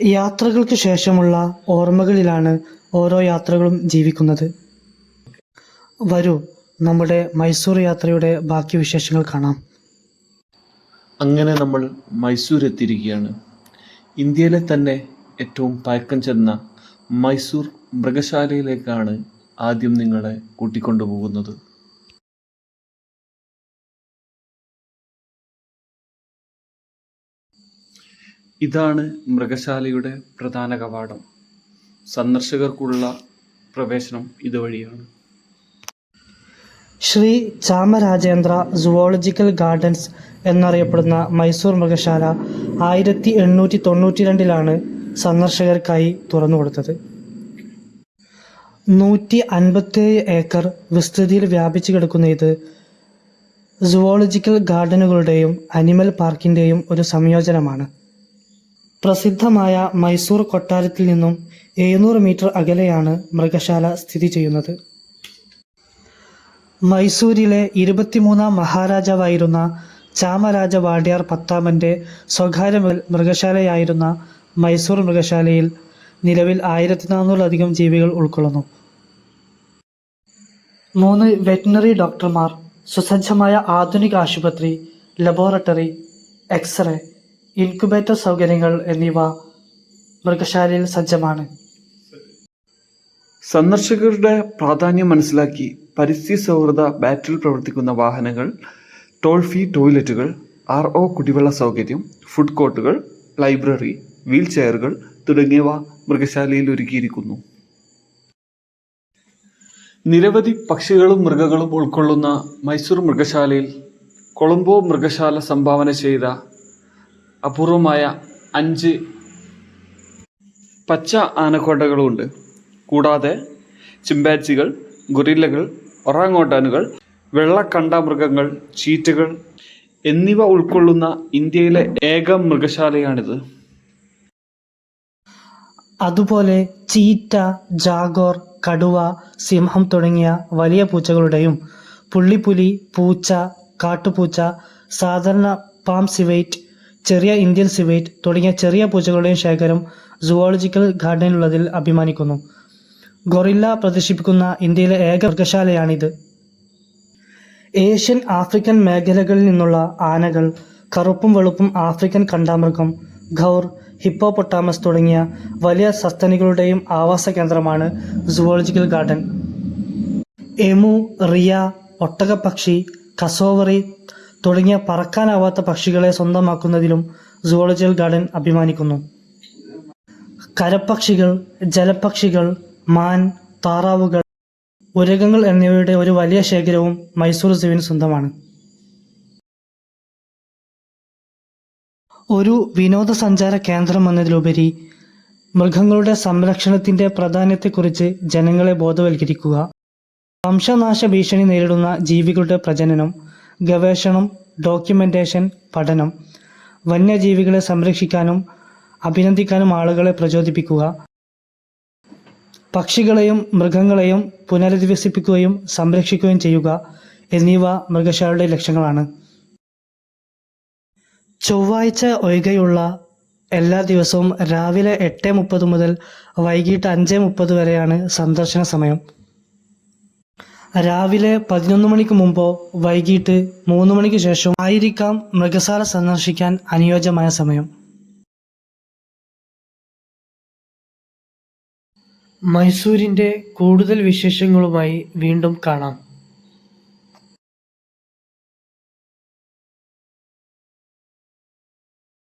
യാത്രകൾക്ക് ശേഷമുള്ള ഓർമ്മകളിലാണ് ഓരോ യാത്രകളും ജീവിക്കുന്നത്. വരൂ നമ്മുടെ മൈസൂർ യാത്രയുടെ ബാക്കി വിശേഷങ്ങൾ കാണാം. അങ്ങനെ നമ്മൾ മൈസൂർ എത്തിയിരിക്കുകയാണ്. ഇന്ത്യയിലെ തന്നെ ഏറ്റവും പഴക്കം ചെന്ന മൈസൂർ മൃഗശാലയിലേക്കാണ് ആദ്യം നിങ്ങളെ കൂട്ടിക്കൊണ്ടുപോകുന്നത്. ഇതാണ് മൃഗശാലയുടെ പ്രധാന കവാടം. സന്ദർശകർക്കുള്ള പ്രവേശനം ഇതുവഴിയാണ്. ശ്രീ ചാമരാജേന്ദ്ര സുവോളജിക്കൽ ഗാർഡൻസ് എന്നറിയപ്പെടുന്ന മൈസൂർ മൃഗശാല ആയിരത്തി എണ്ണൂറ്റി തൊണ്ണൂറ്റി രണ്ടിലാണ് സന്ദർശകർക്കായി തുറന്നു കൊടുത്തത് നൂറ്റി അൻപത്തേഴ് ഏക്കർ വിസ്തൃതിയിൽ വ്യാപിച്ചു കിടക്കുന്ന ഇത് സുവോളജിക്കൽ ഗാർഡനുകളുടെയും അനിമൽ പാർക്കിന്റെയും ഒരു സംയോജനമാണ്. പ്രസിദ്ധമായ മൈസൂർ കൊട്ടാരത്തിൽ നിന്നും എഴുന്നൂറ് മീറ്റർ അകലെയാണ് മൃഗശാല സ്ഥിതി ചെയ്യുന്നത്. മൈസൂരിലെ ഇരുപത്തിമൂന്നാം മഹാരാജാവായിരുന്ന ചാമരാജ വാഡിയാർ പത്താമന്റെ സ്വകാര്യ മൃഗശാലയായിരുന്ന മൈസൂർ മൃഗശാലയിൽ നിലവിൽ ആയിരത്തി നാനൂറിലധികം ജീവികൾ ഉൾക്കൊള്ളുന്നു. മൂന്ന് വെറ്റിനറി ഡോക്ടർമാർ സുസജ്ജമായ ആധുനിക ആശുപത്രി ലബോറട്ടറി എക്സ്റേ ഇൻക്യുബേറ്റർ സൗകര്യങ്ങൾ എന്നിവ മൃഗശാലയിൽ സജ്ജമാണ്. സന്ദർശകരുടെ പ്രാധാന്യം മനസ്സിലാക്കി പരിസ്ഥിതി സൗഹൃദ ബാറ്ററിയിൽ പ്രവർത്തിക്കുന്ന വാഹനങ്ങൾ ടോൾ ഫീ ടോയ്ലറ്റുകൾ ആർ ഒ കുടിവെള്ള സൗകര്യം ഫുഡ് കോർട്ടുകൾ ലൈബ്രറി വീൽ ചെയറുകൾ തുടങ്ങിയവ മൃഗശാലയിൽ ഒരുക്കിയിരിക്കുന്നു. നിരവധി പക്ഷികളും മൃഗങ്ങളും ഉൾക്കൊള്ളുന്ന മൈസൂർ മൃഗശാലയിൽ കൊളംബോ മൃഗശാല സംഭാവന ചെയ്ത അപൂർവമായ അഞ്ച് പച്ച ആനക്കോട്ടകളുമുണ്ട് കൂടാതെ ചിമ്പാൻസികൾ ഗൊറില്ലകൾ ഒറാങ്ങോട്ടാനുകൾ വെള്ളക്കണ്ടാമൃഗങ്ങൾ ചീറ്റകൾ എന്നിവ ഉൾക്കൊള്ളുന്ന ഇന്ത്യയിലെ ഏക മൃഗശാലയാണിത്. അതുപോലെ ചീറ്റ ജാഗോർ കടുവ സിംഹം തുടങ്ങിയ വലിയ പൂച്ചകളുടെയും പുള്ളിപ്പുലി പൂച്ച കാട്ടുപൂച്ച സാധാരണ പാം സിവൈറ്റ് ചെറിയ ഇന്ത്യൻ സിവേറ്റ് തുടങ്ങിയ ചെറിയ പൂച്ചകളുടെയും ശേഖരം സുവോളജിക്കൽ ഗാർഡനിലുള്ളതിൽ അഭിമാനിക്കുന്നു. ഗൊറില്ല പ്രദർശിപ്പിക്കുന്ന ഇന്ത്യയിലെ ഏക മൃഗശാലയാണിത്. ഏഷ്യൻ ആഫ്രിക്കൻ മേഖലകളിൽ നിന്നുള്ള ആനകൾ കറുപ്പും വെളുപ്പും ആഫ്രിക്കൻ കണ്ടാമൃഗം ഖൗർ ഹിപ്പോ പൊട്ടാമസ് തുടങ്ങിയ വലിയ സസ്തനികളുടെയും ആവാസ കേന്ദ്രമാണ് സുവോളജിക്കൽ ഗാർഡൻ എമു റിയ ഒട്ടകപ്പക്ഷി കസോവറി തുടങ്ങിയ പറക്കാനാവാത്ത പക്ഷികളെ സ്വന്തമാക്കുന്നതിലും സുവോളജിക്കൽ ഗാർഡൻ അഭിമാനിക്കുന്നു. കരപ്പക്ഷികൾ ജലപക്ഷികൾ മാൻ താറാവുകൾ ഉരകങ്ങൾ എന്നിവയുടെ ഒരു വലിയ ശേഖരവും മൈസൂർ സൂവിന് സ്വന്തമാണ്. ഒരു വിനോദസഞ്ചാര കേന്ദ്രം എന്നതിലുപരി മൃഗങ്ങളുടെ സംരക്ഷണത്തിന്റെ പ്രാധാന്യത്തെക്കുറിച്ച് ജനങ്ങളെ ബോധവൽക്കരിക്കുക. വംശനാശ ഭീഷണി നേരിടുന്ന ജീവികളുടെ പ്രജനനം ഗവേഷണം ഡോക്യുമെന്റേഷൻ പഠനം വന്യജീവികളെ സംരക്ഷിക്കാനും അഭിനന്ദിക്കാനും ആളുകളെ പ്രചോദിപ്പിക്കുക. പക്ഷികളെയും മൃഗങ്ങളെയും പുനരധിവസിപ്പിക്കുകയും സംരക്ഷിക്കുകയും ചെയ്യുക എന്നിവ മൃഗശാലയുടെ ലക്ഷ്യങ്ങളാണ്. ചൊവ്വാഴ്ച ഒഴികെയുള്ള എല്ലാ ദിവസവും രാവിലെ എട്ട് മുപ്പത് മുതൽ വൈകിട്ട് അഞ്ച് മുപ്പത് വരെയാണ് സന്ദർശന സമയം. രാവിലെ പതിനൊന്ന് മണിക്ക് മുമ്പോ വൈകിട്ട് മൂന്ന് മണിക്ക് ശേഷം ആയിരിക്കാം മൃഗശാല സന്ദർശിക്കാൻ അനുയോജ്യമായ സമയം. മൈസൂരിന്റെ കൂടുതൽ വിശേഷങ്ങളുമായി വീണ്ടും കാണാം.